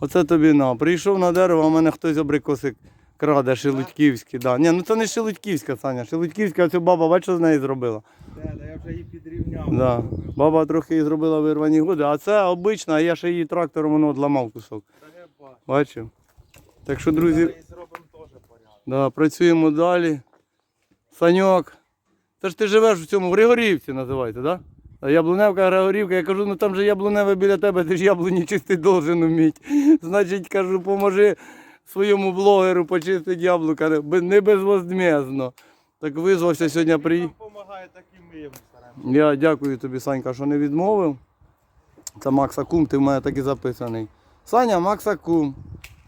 Оце тобі на. Прийшов на дерево, а в мене хтось абрикоси краде, шелудьківські. Да. Ні, ну це не шелудьківська, Саня. Шелудьківська, оцю баба, бачиш, що з неї зробила? Да, да, я вже її підрівняв. Да. Баба трохи її зробила вирвані гуди, а це обична, а я ще її трактором воно одламав кусок. Бачив? Так що, друзі, да, працюємо далі. Саньок. Та ж ти живеш в цьому в Григорівці називається, так? Да? Яблуневка, Григорівка, я кажу, ну там же яблуневе біля тебе, ти ж яблуні чистий должен вміти. Значить, кажу, поможи своєму блогеру почистити яблука не- безвозмездно. Так визвався сьогодні при. нам допомагає, так і ми йому стараємося. Я дякую тобі, Санька, що не відмовив. Це Макса Кум, ти в мене так і записаний. Саня Макса Кум.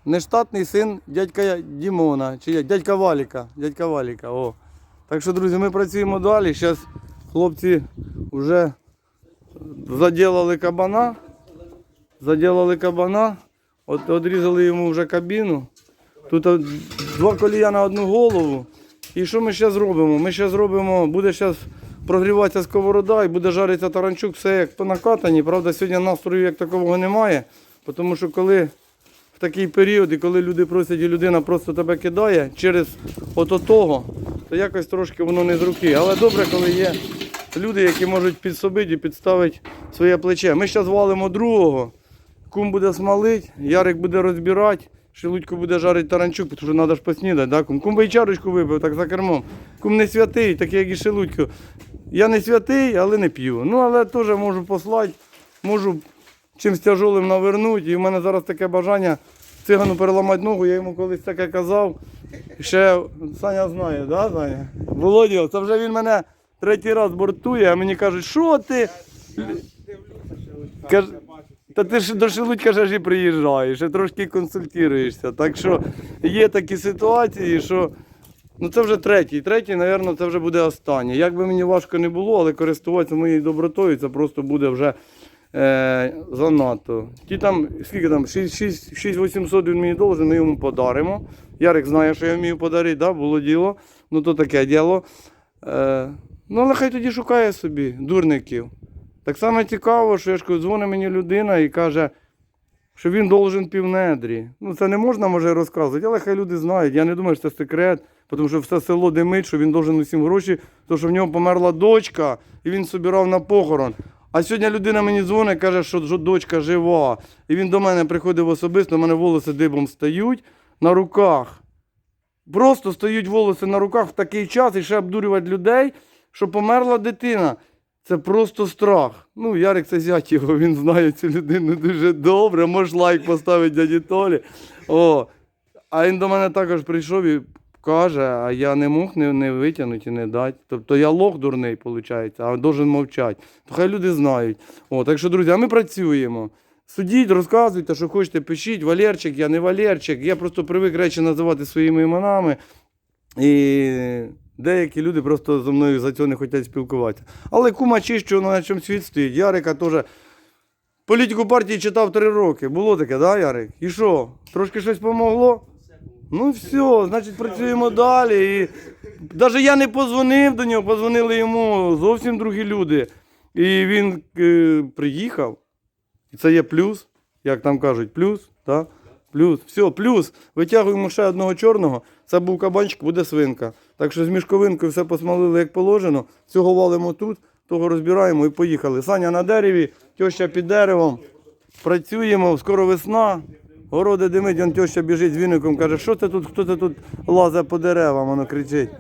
Нештатний син дядька Дімона, чи дядька Валіка. Дядька Валіка. О. Так що, друзі, ми працюємо далі. Зараз хлопці вже заділили кабана. Заділили кабана. От, одрізали йому вже кабіну. Тут два колія на одну голову. І що ми зараз робимо? Ми зараз робимо, буде зараз прогріватися сковорода і буде жаритися таранчук, все як по накатанні. Правда, сьогодні настрою як такового немає. Тому що коли в такий період, і коли люди просять, і людина просто тебе кидає через ото того, то якось трошки воно не з руки. Але добре, коли є люди, які можуть підсобити і підставити своє плече. Ми зараз валимо другого. Кум буде смалить, Ярик буде розбирати, Шелудько буде жарити таранчук, тому що треба ж поснідати, да? кум? Кум би і чарочку випив, так за кермом. Кум не святий, такий як і Шелудько. Я не святий, але не п'ю. Ну, але теж можу послати, можу чимось тяжолим навернути. І в мене зараз таке бажання цигану переламати ногу, я йому колись таке казав. Ще Саня знає, да, Саня? Володя, це вже він мене третій раз бортує, а мені кажуть, що ти? Каж- Та ти ж до Шелудька ж і приїжджаєш, і трошки консультуєшся. Так що є такі ситуації, що ну це вже третій. Третій, мабуть, це вже буде останній. Як би мені важко не було, але користуватися моєю добротою, це просто буде вже е, занадто. Ті там, скільки там, 6800 він мені должен, ми йому подаримо. Ярик знає, що я вмію подарити, да, було діло. Ну то таке діло. Е, ну, але хай тоді шукає собі дурників. Так само цікаво, що я ж дзвонить мені людина і каже, що він должен півнедрі. Ну це не можна може розказувати, але хай люди знають. Я не думаю, що це секрет, тому що все село димить, що він должен усім гроші, тому що в нього померла дочка, і він собирав на похорон. А сьогодні людина мені дзвонить, каже, що, що дочка жива. І він до мене приходив особисто, у мене волоси дибом стають на руках. Просто стають волоси на руках в такий час і ще обдурювати людей, що померла дитина. Це просто страх. Ну, Ярик це зять його, він знає цю людину дуже добре. Може лайк поставить дяді Толі. О. А він до мене також прийшов і каже, а я не мог не, не витягнути і не дати. Тобто я лох дурний, виходить, а должен мовчати. То хай люди знають. О, так що, друзі, а ми працюємо. Судіть, розказуйте, що хочете, пишіть. Валерчик, я не Валерчик. Я просто привик речі називати своїми іменами. І деякі люди просто зі мною за цього не хочуть спілкуватися. Але кума чищу, на чому світ стоїть. Ярика теж. Політику партії читав три роки. Було таке, да, Ярик? І що? Трошки щось помогло? Ну все, значить працюємо далі. І навіть я не позвонив до нього, позвонили йому зовсім другі люди. І він е, приїхав. І це є плюс, як там кажуть, плюс. Да? Плюс. Все, плюс. Витягуємо ще одного чорного. Це був кабанчик, буде свинка. Так що з мішковинкою все посмалили як положено. Цього валимо тут, того розбираємо і поїхали. Саня на дереві, теща під деревом. Працюємо, скоро весна. Городи димить, он теща біжить з віником, каже, що це тут, хто це тут лазить по деревам, воно кричить.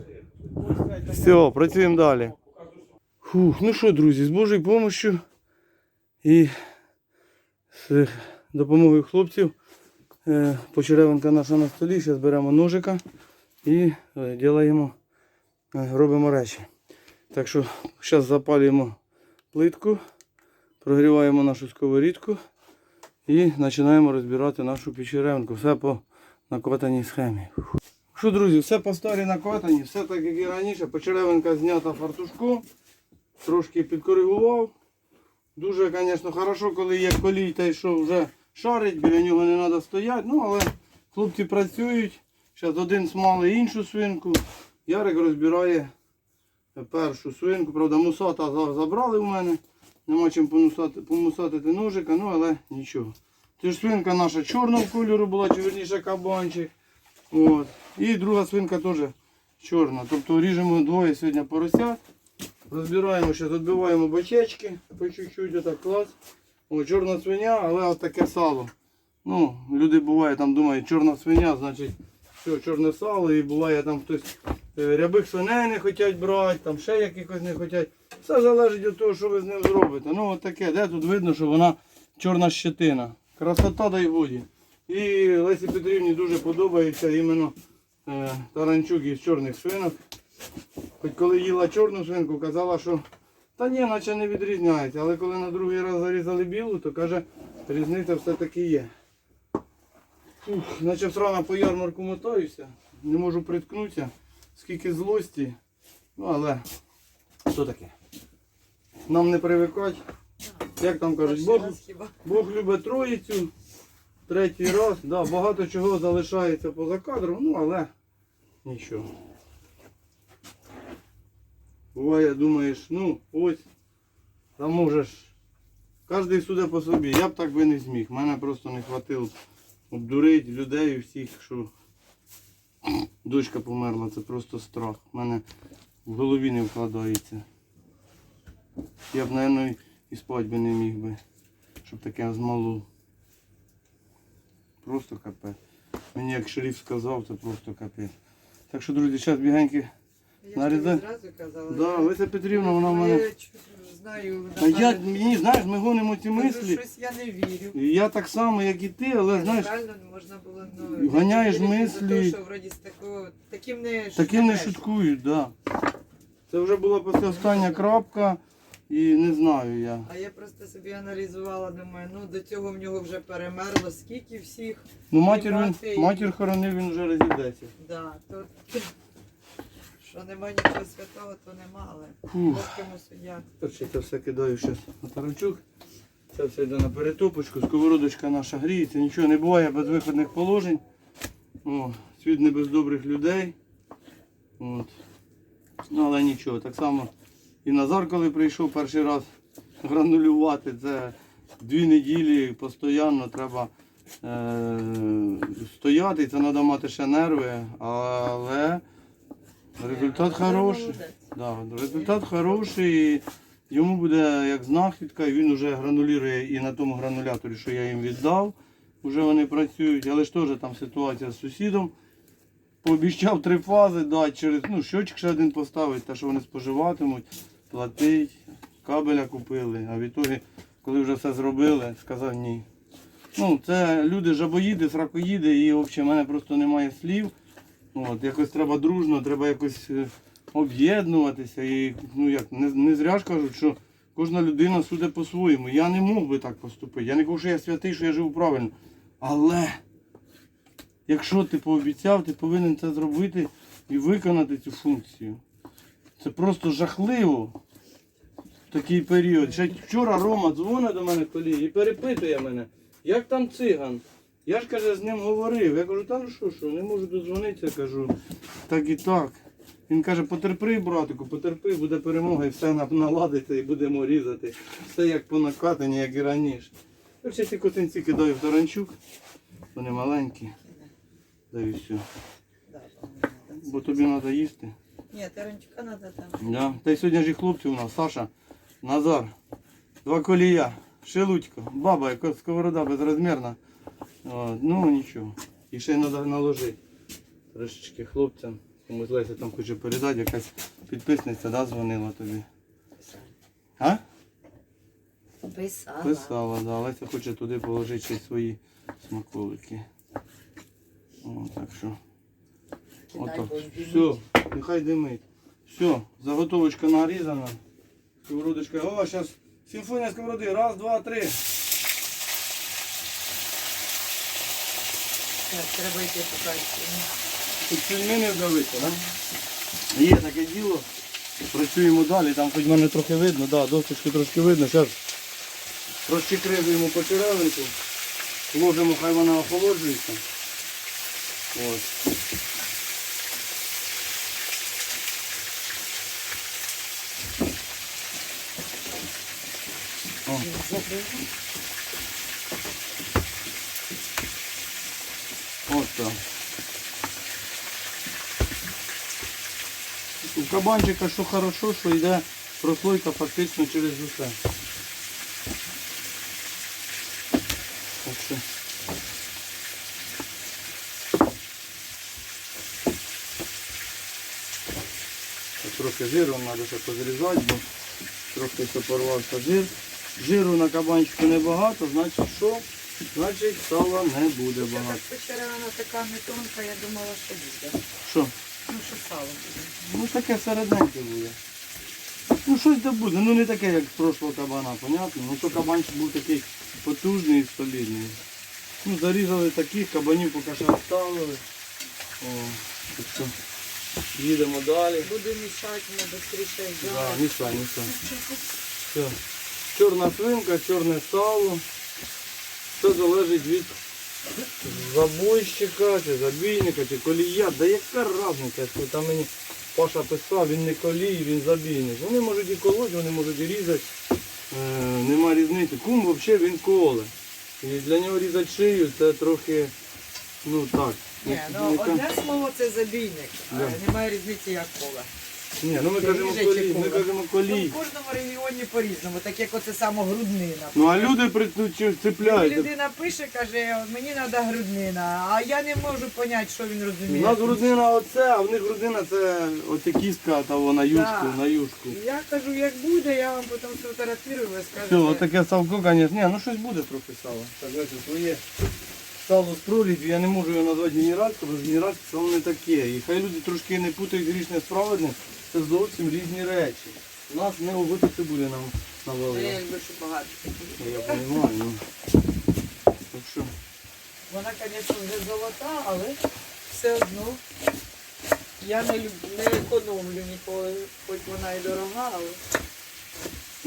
Все, працюємо далі. Фух, ну що, друзі, з Божою допомогою і з допомогою хлопців. Е, Почеревинка наша на столі, зараз беремо ножика і е, ділаємо, е, робимо речі. Так що зараз запалюємо плитку, прогріваємо нашу сковорідку і починаємо розбирати нашу печеревинку. Все по накотаній схемі. Що, друзі, все по старій накотані, все так, як і раніше. Почеревинка знята фартушку, трошки підкоригував. Дуже, звісно, хорошо, коли є колій, той, що вже шарить, біля нього не треба стояти. Ну, але хлопці працюють. Зараз один смалить іншу свинку. Ярик розбирає першу свинку. Правда, мусата забрали у мене. Нема чим помусати, помусатити ножика, ну але нічого. Це ж свинка наша чорного кольору була, чи верніше кабанчик. От. І друга свинка теж чорна. Тобто ріжемо двоє сьогодні поросят. Розбираємо, зараз відбиваємо бочечки, по чуть-чуть, отак клас. О, чорна свиня, але от таке сало. Ну, люди буває там думають, чорна свиня, значить все, чорне сало, і буває там хтось е, рябих свиней не хочуть брати, там ще якихось не хочуть. Все залежить від того, що ви з ним зробите. Ну от таке, де тут видно, що вона чорна щетина. Красота дай годі. І Лесі Петрівні дуже подобається іменно е, таранчук із чорних свинок. Хоч коли їла чорну свинку, казала, що та ні, наче не відрізняється. Але коли на другий раз зарізали білу, то каже, різниця все-таки є. Наче срана по ярмарку мотаюся, не можу приткнутися, скільки злості. Ну але що таке? Нам не привикать. Як там кажуть, Бог, Бог любить троїцю. Третій раз. Да, багато чого залишається поза кадром, ну але нічого. Буває, думаєш, ну ось, там можеш. Кожен суде по собі. Я б так би не зміг. Мене просто не хватило обдурити людей всіх, що дочка померла, це просто страх. У мене в голові не вкладається. Я б, мабуть, і спати би не міг би, щоб таке змалу. Просто капець. Мені як шериф сказав, це просто капець. Так що, друзі, зараз бігеньки. Я ж тобі зразу казала. Да, я- Леся Петрівна, вона в мене. Я чу- знаю, А я, мені, знаєш, ми гонимо ці кажу, мислі. щось я не вірю. І Я так само, як і ти, але знаєш, Реально не можна було ну, Ганяєш вірити за мислі. те, що вроді з такого, таким не таким не шутиш. шуткують, так. Да. Це вже була після остання крапка і не знаю я. А я просто собі аналізувала, думаю, ну до цього в нього вже перемерло скільки всіх. Ну матір, він, матір хоронив, він вже розійдеться. Да, то, що нема нічого святого, то нема, але. Суддя. Короче, це все кидаю зараз на таранчук. Це все йде на перетопочку, сковородочка наша гріється, нічого не буває без виходних положень. О, світ не без добрих людей. От. Ну, але нічого, так само і Назар, коли прийшов перший раз гранулювати, це дві неділі постійно треба е, стояти, це треба мати ще нерви, але результат хороший. Да, результат хороший. Йому буде як знахідка, він вже гранулює і на тому грануляторі, що я їм віддав. Вже вони працюють, але ж теж там ситуація з сусідом. Пообіцяв три фази дати через ну, щочик ще один поставити, те, що вони споживатимуть, платить, кабеля купили. А в ітогі, коли вже все зробили, сказав ні. Ну, це люди жабоїди, сракоїди, і взагалі в мене просто немає слів. От, якось треба дружно, треба якось е, об'єднуватися. І ну як не, не зря ж кажуть, що кожна людина судить по-своєму. Я не мог би так поступити. Я не кажу, що я святий, що я живу правильно. Але якщо ти пообіцяв, ти повинен це зробити і виконати цю функцію. Це просто жахливо такий період. Ще вчора Рома дзвонить до мене колії і перепитує мене, як там циган. Я ж каже, з ним говорив. Я кажу, та ну що, що, не можу дозвонитися, кажу, так і так. Він каже, потерпи, братику, потерпи, буде перемога і все наладиться і будемо різати. Все як по накатанні, як і раніше. Я ці котинці кидаю в таранчук, вони маленькі. Да і все. Бо тобі треба їсти. Ні, таранчука треба там. Да. Та й сьогодні ж і хлопці у нас, Саша, Назар, два колія, Шелудько, баба, яка сковорода безрозмірна. О, ну нічого. І ще треба наложити. Трошечки хлопцям. Комусь Леся там хоче передати, якась підписниця да, дзвонила тобі. А? Писала. Писала, да. Леся хоче туди положити ще свої смаколики. О, так що. Отак. Все, нехай димить. Все, заготовочка нарізана. Сковородочка. О, зараз симфонія сковороди. Раз, два, три. Треба йти шукати. Тут пельмени вдавити, да? Є таке діло. Працюємо далі, там хоч мене трохи видно, да, досочки трошки видно. Зараз розчекризуємо по черевинку. Ложимо, хай вона охолоджується. От. О. От. У кабанчика що хорошо, що йде прослойка фактично через усе. Трохи жиру треба ще позрізати, бо трохи порвався жир. Жиру на кабанчику небагато, значить що? Значить сала не буде Так багато. печера вона така не тонка, я думала, що буде. Що? Ну що сало буде. Ну таке середненьке буде. Ну щось де буде, ну не таке, як прошлого кабана, понятно? Ну то кабанчик був такий потужний і солідний. Ну зарізали таких, кабанів поки що оставили. О, так що їдемо далі. Буду мішати, ми швидше Да, мішай, мішай. Все. Чорна свинка, чорне сало. Все залежить від забойщика, чи забійника, чи колія. Да яка різниця, якщо там мені Паша писав, він не колій, він забійник. Вони можуть і колоть, вони можуть і різати. Е, нема різниці. Кум взагалі він коле. І для нього різати шию це трохи, ну так. Ні, не- ну одне слово це забійник. Да. Немає різниці як кола. Ні, ну ми кажемо ріже чи колій, ми коле? кажемо Ну, колій. в кожному регіоні по-різному, так як оце саме груднина. Ну а люди при- ну, чи- цепляють. Людина пише, каже, мені треба груднина, а я не можу зрозуміти, що він У розуміє. нас грудина оце, а в них грудина це оця кістка того на юшку, Да. на юшку. Я кажу, як буде, я вам потім сфотографірую, ви Все, скажете. отаке салко, звісно. Ні, ну щось буде трохи сало. Так, знаєте, своє сало з пролів'ю, я не можу його назвати генеральським, бо генеральське сало не таке. І хай люди трошки не путають грішне справедне, це зовсім різні речі. У нас не убити цибулі нам навалили. я якби що багато. Я розумію, ну. Так що, Вона, звісно, вже золота, але все одно я не, люб... не економлю ніколи, хоч вона і дорога, але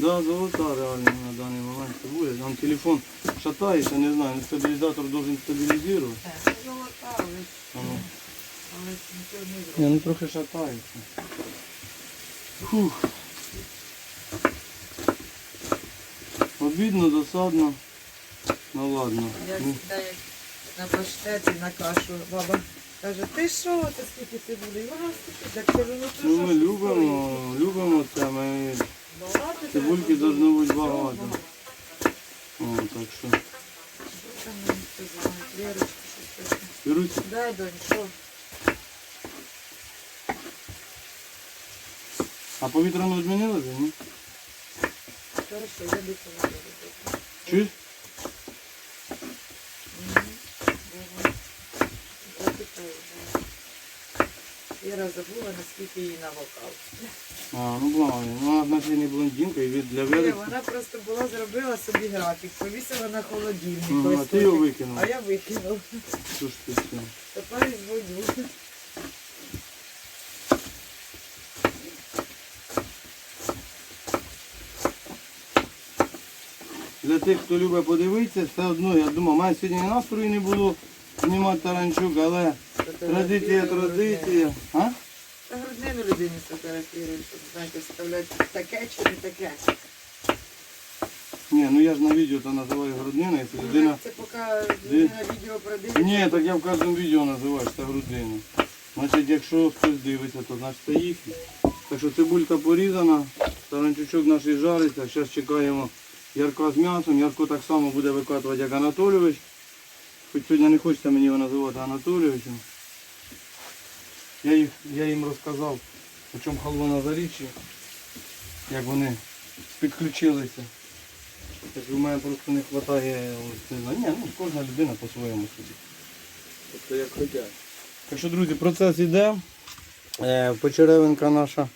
да, золота реально на даний момент цибуля. Там телефон шатається, не знаю, стабілізатор должен стабілізувати. Е, золота, але, А ну. але нічого не Ні, ну трохи шатається. Фух. Обідно, досадно. Ну ладно. Я Ну, на паштеті, на кашу, баба каже, ти що, це скільки цибулі? Вона скільки, так кажу, ну це ну що ми ж любимо, любимо це, ми цибульки треба, должно бути всього багато. О, так що. Що там мені сказали? Вірочка, щось таке. Беруть. Да, донь, що? А повітряно відмінили вже, ні? Хорошо, я більше не буду. Чуєш? Іра забула, наскільки їй на вокал. А, ну благо. Ну, вона значить не блондинка і від для Ні, Вери. Вона просто була, зробила собі графік, повісила на холодильник. Мгм, ось а ти його так. викинув. А я викинув. Що ж ти з? Тепер із водю. Для тих, хто любить подивитися, все одно, я думав, мене сьогодні настрою не було знімати таранчук, але традиція, традиція. А? Людині сфотографірує, щоб, знаєте, вставляти таке чи не таке. Ні, ну я ж на відео то називаю груднина, якщо людина. Це поки людина відео продивиться. Ні, так я в кожному відео називаю, що це грудина. Значить, якщо хтось дивиться, то значить це їхнє. Так що цибулька порізана, таранчучок наш і жариться. Зараз чекаємо Ярка з м'ясом. Ярко так само буде викатувати, як Анатолійович. Хоч сьогодні не хочеться мені його називати Анатолійовичем. Я, їх, я їм розказав, о чому халва на заріччі, як вони підключилися. У мене просто не вистачає, ні, ну кожна людина по-своєму собі. Тобто як хочуть. Так що, друзі, процес йде. Е, Почеревинка наша.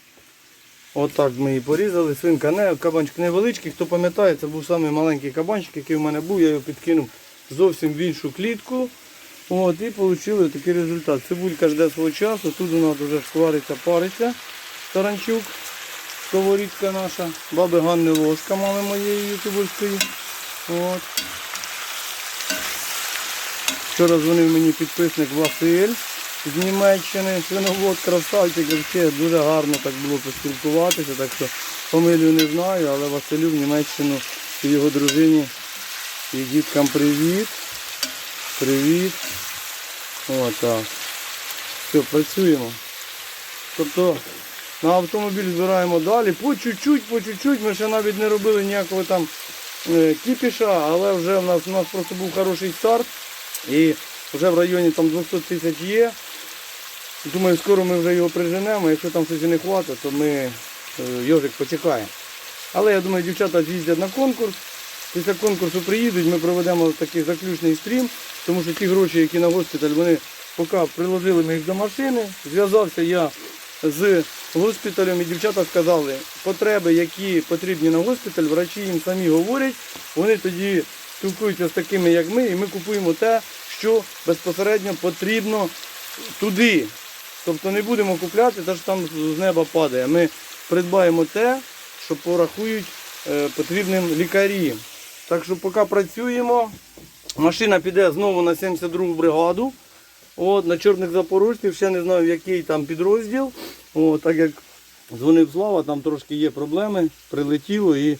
Отак ми її порізали. Свинка не, кабанчик невеличкий. Хто пам'ятає, це був самий маленький кабанчик, який в мене був. Я його підкинув зовсім в іншу клітку. От, і отримали такий результат. Цибулька жде свого часу. Тут у нас вже шквариться, париться таранчук. Сковорідка наша. Баби Ганни ложка мами моєї ютубовської. От. Вчора дзвонив мені підписник Василь з Німеччини, свиновод, красавчик, взагалі дуже гарно так було поспілкуватися, так що фамилію не знаю, але Василю в Німеччину і його дружині і діткам привіт. Привіт. Отак. Все, працюємо. Тобто на автомобіль збираємо далі. По чуть-чуть, по чуть-чуть. Ми ще навіть не робили ніякого там е, кіпіша, але вже в нас, у нас просто був хороший старт. І вже в районі там 200 тисяч є. Думаю, скоро ми вже його приженемо. Якщо там щось і не хватить, то ми е, йожик почекає. Але я думаю, дівчата з'їздять на конкурс. Після конкурсу приїдуть, ми проведемо такий заключний стрім, тому що ті гроші, які на госпіталь, вони поки приложили ми їх до машини. Зв'язався я з госпіталем і дівчата сказали, потреби, які потрібні на госпіталь, врачі їм самі говорять, вони тоді спілкуються з такими, як ми, і ми купуємо те, що безпосередньо потрібно туди. Тобто не будемо купляти те, що там з неба падає. Ми придбаємо те, що порахують е, потрібним лікарі. Так що поки працюємо, машина піде знову на 72-гу бригаду. От, на чорних запорожців, ще не знаю, який там підрозділ. От, так як дзвонив Слава, там трошки є проблеми, прилетіло і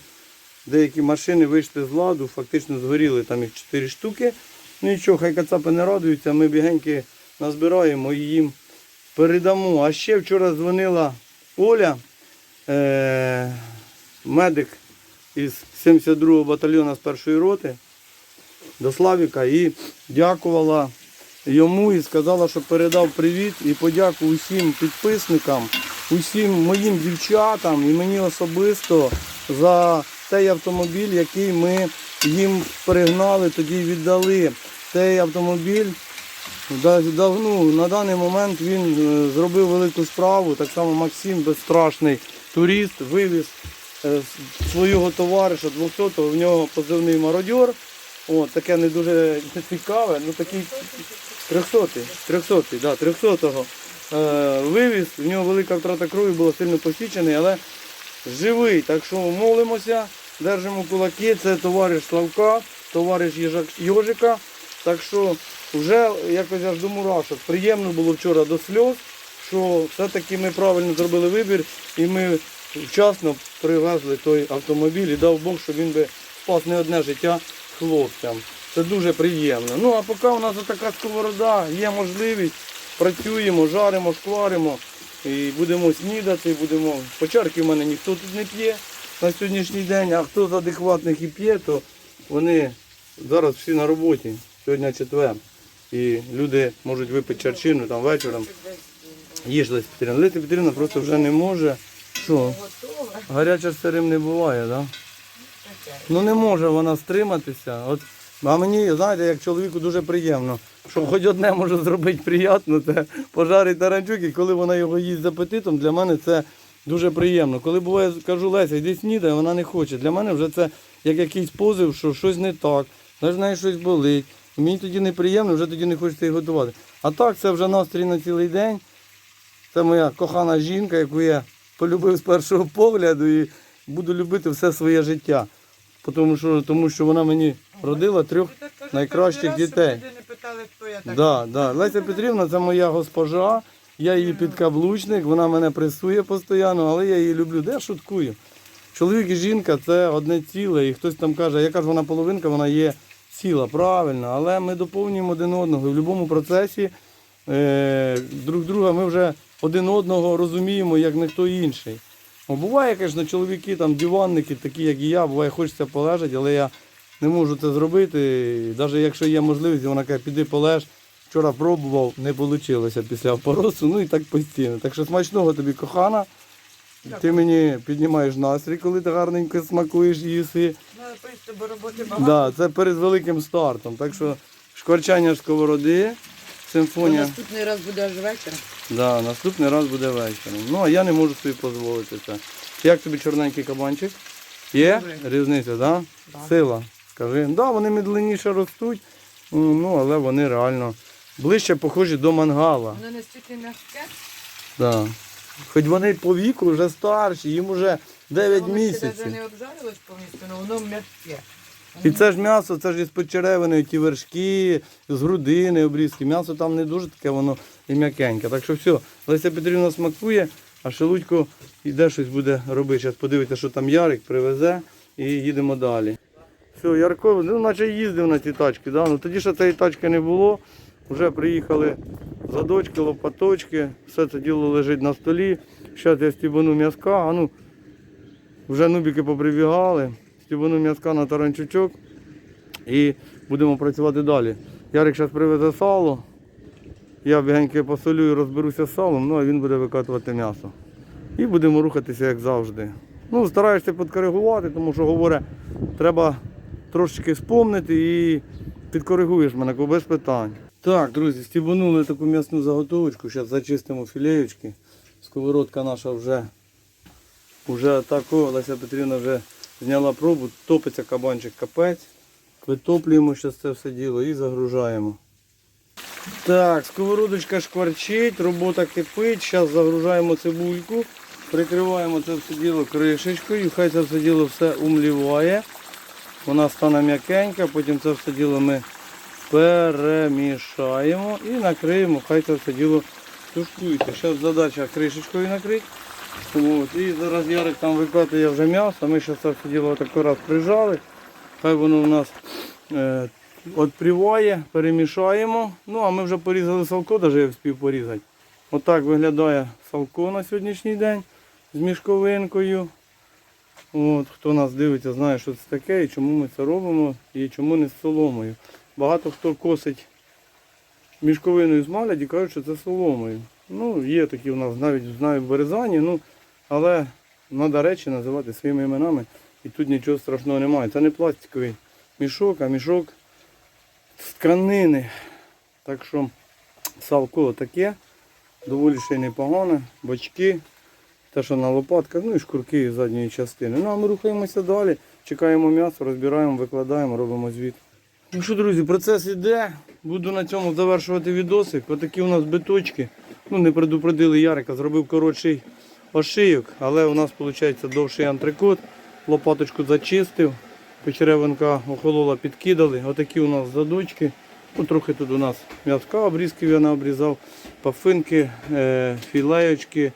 деякі машини вийшли з ладу, фактично згоріли там їх 4 штуки. Ну нічого, хай кацапи не радуються, ми бігеньки назбираємо і їм передамо. А ще вчора дзвонила Оля, е- медик із 72-го батальйону з першої роти до Славіка і дякувала йому і сказала, що передав привіт і подяку усім підписникам, усім моїм дівчатам і мені особисто за той автомобіль, який ми їм пригнали, тоді віддали. Цей автомобіль да- дав- ну, на даний момент він е, зробив велику справу. Так само Максим, безстрашний турист, вивіз е, свого товариша 200-го, в нього позивний мародьор. О, таке не дуже цікаве, ну такий 300-й, 300-й, да, 300-го е, вивіз. В нього велика втрата крові, було сильно посічений, але живий. Так що молимося, держимо кулаки. Це товариш Славка, товариш Йожика. Так що вже якось аж до мурашок. Приємно було вчора до сльоз, що все-таки ми правильно зробили вибір і ми вчасно привезли той автомобіль і дав Бог, щоб він би спас не одне життя хлопцям. Це дуже приємно. Ну а поки у нас така сковорода, є можливість, працюємо, жаримо, шкваримо і будемо снідати, будемо. Почарки в мене ніхто тут не п'є на сьогоднішній день, а хто з адекватних і п'є, то вони зараз всі на роботі. Сьогодні четвер. І люди можуть випити чарчину там вечором. Їж Леся Петрівна. Леся Петрівна просто вже не може. Що? Гаряче сирим не буває, так? Да? Ну не може вона стриматися. От, а мені, знаєте, як чоловіку дуже приємно, що хоч одне може зробити приємно, це пожарить таранчук, і коли вона його їсть з апетитом, для мене це дуже приємно. Коли буває, кажу, Леся, йди снідай, вона не хоче. Для мене вже це як якийсь позив, що щось не так, в неї щось болить. Мені тоді неприємно, вже тоді не хочеться її готувати. А так, це вже настрій на цілий день. Це моя кохана жінка, яку я полюбив з першого погляду і буду любити все своє життя. Тому що, тому що вона мені родила трьох найкращих дітей. Да, да. Леся Петрівна це моя госпожа, я її підкаблучник, вона мене пресує постійно, але я її люблю. Де я шуткую? Чоловік і жінка це одне ціле, і хтось там каже, яка ж вона половинка, вона є ціла, правильно, але ми доповнюємо один одного. І в будь-якому процесі е, друг друга ми вже один одного розуміємо, як ніхто інший. О, буває, звісно, чоловіки, там, диванники, такі, як і я, буває, хочеться полежати, але я не можу це зробити. Навіть якщо є можливість, вона каже, піди полеж. Вчора пробував, не вийшло після апоросу, ну і так постійно. Так що смачного тобі, кохана. Ти мені піднімаєш настрій, коли ти гарненько смакуєш їси. Ну, пишете, бо роботи багато. Да, це перед великим стартом. Так що шкварчання сковороди, симфонія. Наступний раз буде аж вечір. Да, наступний раз буде вечором. Ну, а я не можу собі дозволити це. Як тобі чорненький кабанчик? Є Добре. різниця, так? Да? Да. Сила. Скажи. Да, вони медленніше ростуть, ну, але вони реально ближче похожі до мангала. Воно настільки м'яке. Да. Хоч вони по віку вже старші, їм вже 9 Воно ще місяців. навіть не обжарилось повністю, але воно м'яке. І це ж м'ясо, це ж із почеревини, ті вершки, з грудини обрізки. М'ясо там не дуже таке, воно і м'якеньке. Так що все, Леся Петрівна смакує, а Шелудько йде щось буде робити. Зараз подивиться, що там Ярик привезе і їдемо далі. Все, Ярко, ну наче їздив на ці тачки, да? ну тоді ще цієї тачки не було. Вже приїхали задочки, лопаточки, все це діло лежить на столі. Зараз я стібану м'язка, а ну, вже нубіки поприбігали, стібану м'язка на таранчучок і будемо працювати далі. Ярик зараз привезе сало, я бігенько посолю і розберуся з салом, ну а він буде викатувати м'ясо. І будемо рухатися як завжди. Ну, стараєшся підкоригувати, тому що говорить, треба трошечки спомнити і підкоригуєш мене без питань. Так, друзі, стібанули таку м'ясну заготовочку, зараз зачистимо філеєчки. Сковородка наша вже, вже тако, Леся Петрівна вже зняла пробу, топиться кабанчик капець. Витоплюємо зараз це все діло і загружаємо. Так, сковородочка шкварчить, робота кипить. Зараз загружаємо цибульку, прикриваємо це все діло кришечкою, хай це все діло все умліває. Вона стане м'якенька, потім це все діло ми перемішаємо і накриємо, хай це все діло тушкується. Зараз задача кришечкою накрити. От. І зараз Ярик там викатує вже м'ясо, ми зараз це все діло так раз прижали. Хай воно у нас е, відпріває, перемішаємо. Ну а ми вже порізали салко, навіть я встиг порізати. Отак виглядає салко на сьогоднішній день з мішковинкою. От, хто нас дивиться, знає, що це таке і чому ми це робимо, і чому не з соломою. Багато хто косить мішковиною з малядь і кажуть, що це соломою. Ну, є такі у нас навіть знаю в Березані, ну, але треба речі називати своїми іменами. І тут нічого страшного немає. Це не пластиковий мішок, а мішок з тканини. Так що салко таке, доволі ще й непогане, бочки, те, що на лопатках, ну і шкурки з задньої частини. Ну а ми рухаємося далі, чекаємо м'ясо, розбираємо, викладаємо, робимо звіт. Ну що, друзі, процес іде. Буду на цьому завершувати відосик. Отакі у нас биточки. Ну, не предупредили Ярика, зробив коротший ошийок, але у нас виходить довший антрикот. Лопаточку зачистив, печеревинка охолола, підкидали. Отакі у нас задочки. Ну, трохи тут у нас м'язка обрізків я наобрізав, пафинки, е, філеєчки,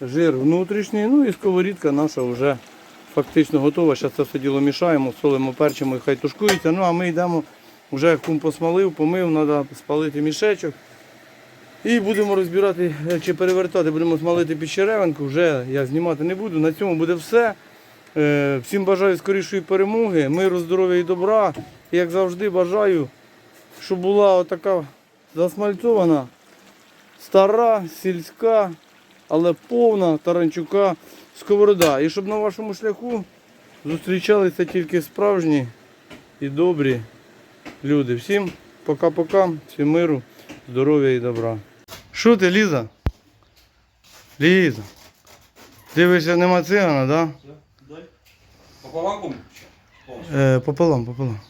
жир внутрішній. Ну і сковорідка наша вже фактично готова. Зараз це все діло мішаємо, солимо, перчимо і хай тушкується. Ну а ми йдемо, вже кум посмалив, помив, треба спалити мішечок. І будемо розбирати е, чи перевертати, будемо смалити під. Вже я знімати не буду. На цьому буде все. Е, Всім бажаю скорішої перемоги, миру, здоров'я і добра. Як завжди бажаю, щоб була отака засмальцована, стара, сільська, але повна таранчука сковорода. І щоб на вашому шляху зустрічалися тільки справжні і добрі люди. Всім пока-пока, всім миру, здоров'я і добра. Що ти, Ліза? Ліза. Дивишся, нема цигана, так? Да? Пополам? Е, пополам, пополам.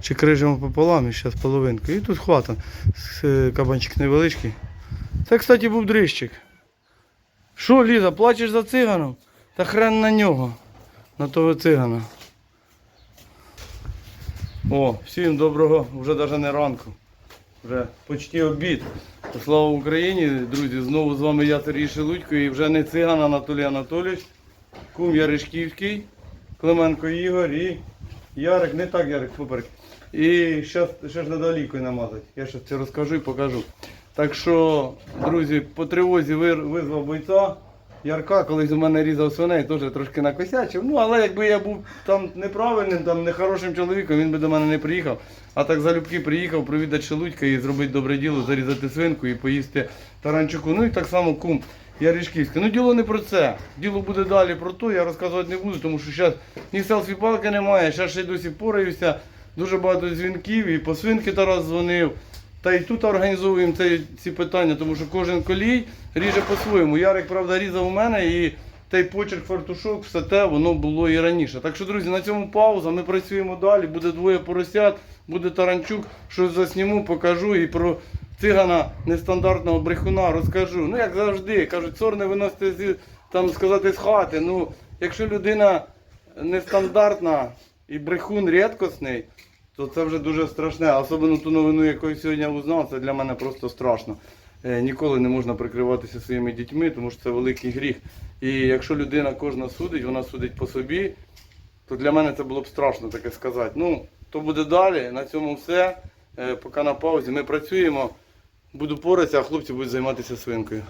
Чи крижемо пополам і зараз половинку. І тут хвата. Кабанчик невеличкий. Це, кстати, був дрищик. Що, Ліза, плачеш за циганом? Та хрен на нього. На того цигана. О, всім доброго, вже навіть не ранку. Вже почти обід. Слава Україні, друзі! Знову з вами я Сергій Шелудько і вже не циган Анатолій Анатолійович, кум Яришківський, Клименко Ігор і Ярик, не так Ярик, поперек. І зараз ще ж треба олійкою намазати. Я зараз це розкажу і покажу. Так що, друзі, по тривозі визвав бойця. Ярка колись у мене різав свиней, теж трошки накосячив. Ну, але якби я був там неправильним, там нехорошим чоловіком, він би до мене не приїхав. А так залюбки приїхав провідати шелудька і зробити добре діло, зарізати свинку і поїсти таранчуку. Ну і так само кум Яришківський. Ну діло не про це. Діло буде далі про то, я розказувати не буду, тому що зараз ні селфі палки немає, зараз ще й досі пораюся. Дуже багато дзвінків, і по свинки Тарас дзвонив. Та й тут організовуємо ці, питання, тому що кожен колій ріже по-своєму. Ярик, правда, різав у мене і той почерк фартушок, все те, воно було і раніше. Так що, друзі, на цьому пауза. Ми працюємо далі. Буде двоє поросят, буде таранчук, щось засніму, покажу і про цигана нестандартного брехуна розкажу. Ну, як завжди, кажуть, сор не виносите з, там сказати з хати. Ну, якщо людина нестандартна і брехун рідкісний, то це вже дуже страшне. Особливо ту новину, яку я сьогодні узнав, це для мене просто страшно. Е, Ніколи не можна прикриватися своїми дітьми, тому що це великий гріх. І якщо людина кожна судить, вона судить по собі. то для мене це було б страшно таке сказати. Ну, то буде далі. На цьому все. Е, Поки на паузі. Ми працюємо. Буду поратися, а хлопці будуть займатися свинкою.